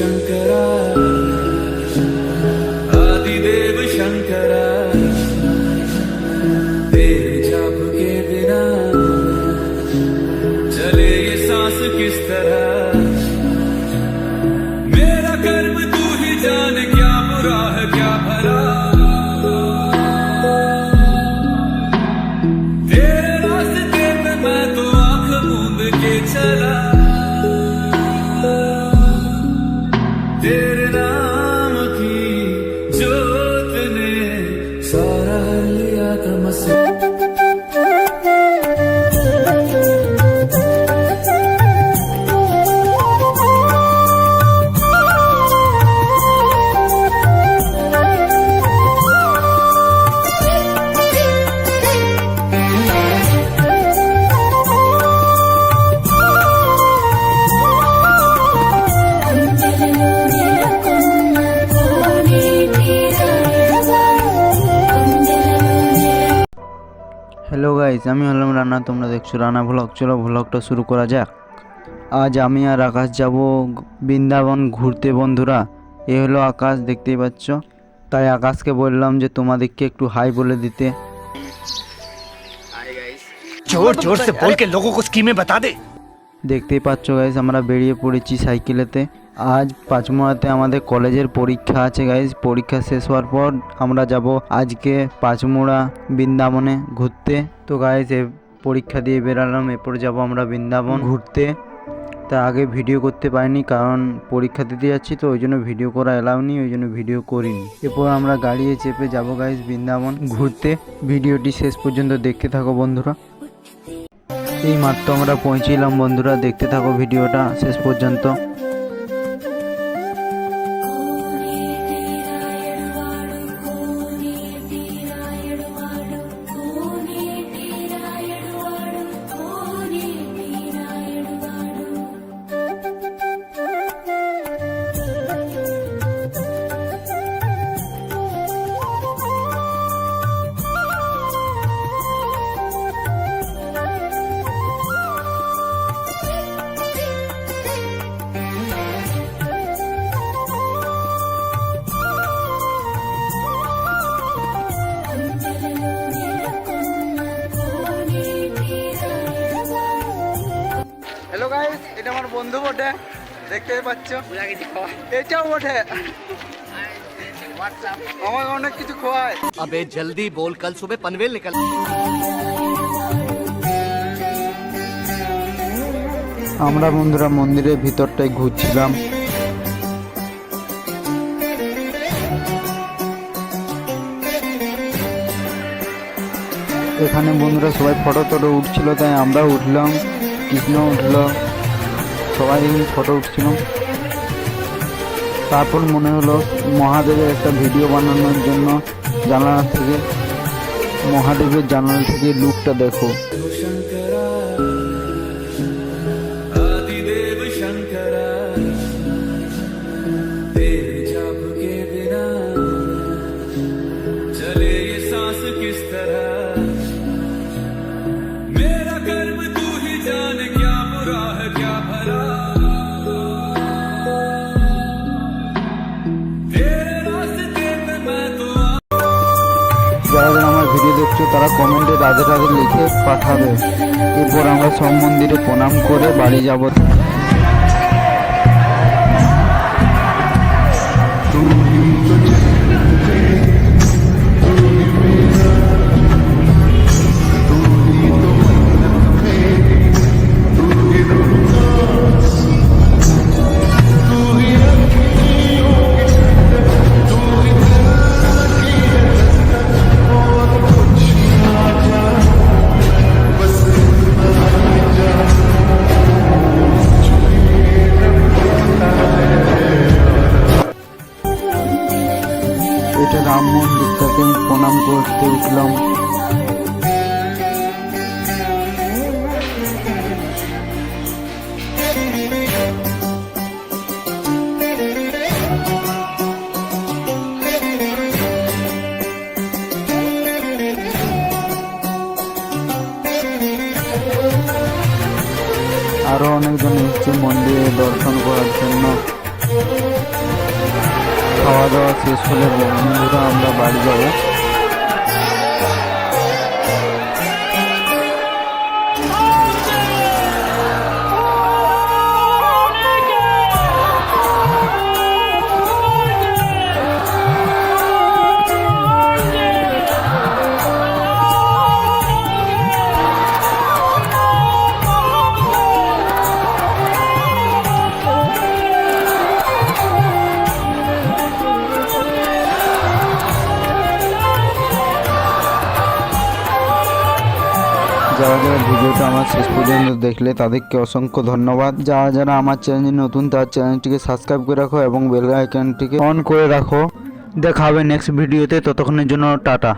शङ्करा आदिदेव शंकर। तेरे जाप के बिना चले ये सांस किस तरह? হ্যালো গাইজ আমি হলাম রানা, তোমরা দেখছ রানা ভ্লগ চলো ভ্লগটা শুরু করা যাক। আজ আমি আর আকাশ যাব বৃন্দাবন ঘুরতে বন্ধুরা। এ হলো আকাশ, দেখতেই পাচ্ছ। তাই আকাশকে বললাম যে তোমাদেরকে একটু হাই বলে দিতে। জোর জোর সে বল কে লোগো কো স্কিমে বাতা দে। দেখতেই পাচ্ছ গাইজ আমরা বেরিয়ে পড়েছি সাইকেলেতে। আজ পাঁচমোড়াতে আমাদের কলেজের পরীক্ষা আছে গাইজ পরীক্ষা শেষ হওয়ার পর আমরা যাব আজকে পাঁচমোড়া বৃন্দাবনে ঘুরতে। তো গাইজ এ পরীক্ষা দিয়ে বেরালাম, এরপর যাব আমরা বৃন্দাবন ঘুরতে। তা আগে ভিডিও করতে পারিনি, কারণ পরীক্ষা দিতে যাচ্ছি তো ওই জন্য ভিডিও করা এলাও নি ওই জন্য ভিডিও করিনি। এরপর আমরা গাড়িয়ে চেপে যাব গাইজ বৃন্দাবন ঘুরতে। ভিডিওটি শেষ পর্যন্ত দেখতে থাকো বন্ধুরা। এই মাত্র আমরা পৌঁছিলাম বন্ধুরা দেখতে থাকো ভিডিওটা শেষ পর্যন্ত। বন্ধু বটে দেখতে পাচ্ছ। এটাও বটে। আমার অনেক কিছু খোয়ায়। আবে জলদি বল কাল সুবে পনভেল নিকল। আমরা বন্ধুরা মন্দিরের ভিতরটায় ঘুরছিলাম। এখানে বন্ধুরা সবাই ফটো টটো উঠছিল তাই আমরা উঠলাম কৃষ্ণ উঠল। সবাই ফটো উঠছিলাম। তারপর মনে হলো মহাদেবের একটা ভিডিও বানানোর জন্য জানালা থেকে, মহাদেবের জানালা থেকে লুকটা দেখো। যারা যারা আমার ভিডিও দেখছ, তারা কমেন্টে রাধে রাধে লিখে পাঠাবে। এরপর আমরা সব মন্দিরে প্রণাম করে বাড়ি যাব। রাম মন্দিরটাকে প্রণাম করতে উঠলাম আরও অনেকজন এসছে মন্দিরে দর্শন করার জন্য। খাওয়া দাওয়া শেষ হলে বন্ধুরা আমরা বাড়ি যাব। যারা যারা ভিডিওটা আমার শেষ পর্যন্ত দেখলে তাদেরকে অসংখ্য ধন্যবাদ। যারা যারা আমার চ্যানেলে নতুন, তার চ্যানেলটিকে সাবস্ক্রাইব করে রাখো এবং বেল আইকনটিকে অন করে রাখো। দেখা হবে নেক্সট ভিডিওতে, ততক্ষণের জন্য টাটা।